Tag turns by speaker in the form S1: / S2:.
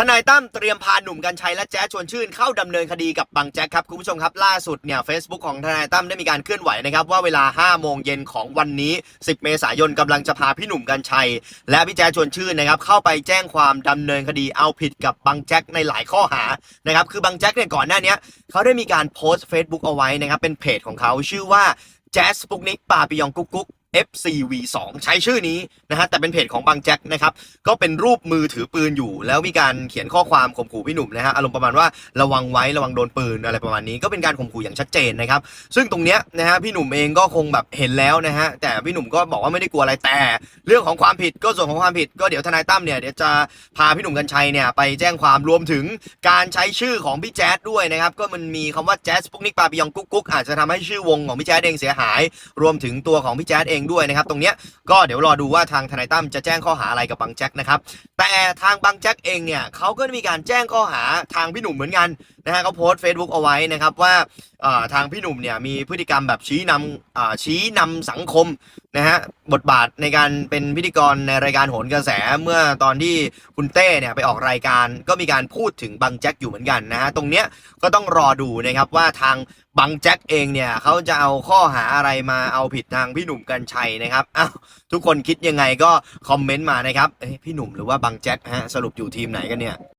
S1: ทนายตั้มเตรียมพาหนุ่มกัญชัยและแจ๊ชวนชื่นเข้าดำเนินคดีกับบังแจ๊กครับคุณผู้ชมครับล่าสุดเนี่ย Facebook ของทนายตั้มได้มีการเคลื่อนไหวนะครับว่าเวลา 5 โมงเย็นของวันนี้ 10 เมษายนกำลังจะพาพี่หนุ่มกัญชัย และพี่แจ๊ชวนชื่นนะครับเข้าไปแจ้งความดำเนินคดีเอาผิดกับบังแจ๊กในหลายข้อหานะครับคือบังแจ๊กเนี่ยก่อนหน้านี้เขาได้มีการโพสต์ Facebook เอาไว้นะครับเป็นเพจของเขาชื่อว่าแจ๊สปุกนิกปาปิยองกุ๊กกุ๊ก FCV2 ใช้ชื่อนี้นะฮะแต่เป็นเพจของบางแจ็คนะครับก็เป็นรูปมือถือปืนอยู่ แล้วมีการเขียนข้อความข่มขู่พี่หนุ่มนะฮะอารมณ์ประมาณว่าระวังไว้ระวังโดนปืนอะไรประมาณนี้ก็เป็นการข่มขู่อย่างชัดเจนนะครับซึ่งตรงเนี้ยนะฮะพี่หนุ่มเองก็คงแบบเห็นแล้วนะฮะแต่พี่หนุ่มก็บอกว่าไม่ได้กลัวอะไรแต่ เรื่องของความผิดก็ส่วนของความผิดก็เดี๋ยวทนายตั้มเนี่ยเดี๋ยวจะพาพี่หนุ่มกัญชัยเนี่ยไปแจ้งความรวมถึงการใช้ชื่อของพี่แจ๊ดด้วยนะครับก็มันมีคำว่าแจ๊สปุกนิกปาปิยองกุ๊กกุ๊กอาจจะทำให้ชื่อวงของพี่แจ๊ดเองเสียหาย รวมถึงตัวของพี่แจ๊ดเองด้วยนะครับตรงเนี้ยก็เดี๋ยวรอดูว่าทางทนายตั้มจะแจ้งข้อหาอะไรกับบังแจ็คนะครับ แต่ทางบังแจ็คเองเนี่ยเขาก็มีการแจ้งข้อหาทางพี่หนุ่มเหมือนกันนะฮะเขาโพสต์ Facebook เอาไว้นะครับว่าทางพี่หนุ่มเนี่ยมีพฤติกรรมแบบชี้นำชี้นำสังคมนะฮะบทบาทในการเป็นพิธีกรในรายการโหนกระแสเมื่อตอนที่คุณเต้เนี่ยไปออกรายการก็มีการพูดถึงบังแจ็คอยู่เหมือนกันนะฮะตรงเนี้ยก็ต้องรอดูนะครับว่าทางบังแจ็คเองเนี่ยเขาจะเอาข้อหาอะไรมาเอาผิดทางพี่หนุ่มกัญชัยนะครับอ้าวทุกคนคิดยังไงก็คอมเมนต์มานะครับพี่หนุ่มหรือว่าบังแจ็คฮะสรุปอยู่ทีมไหนกันเนี่ย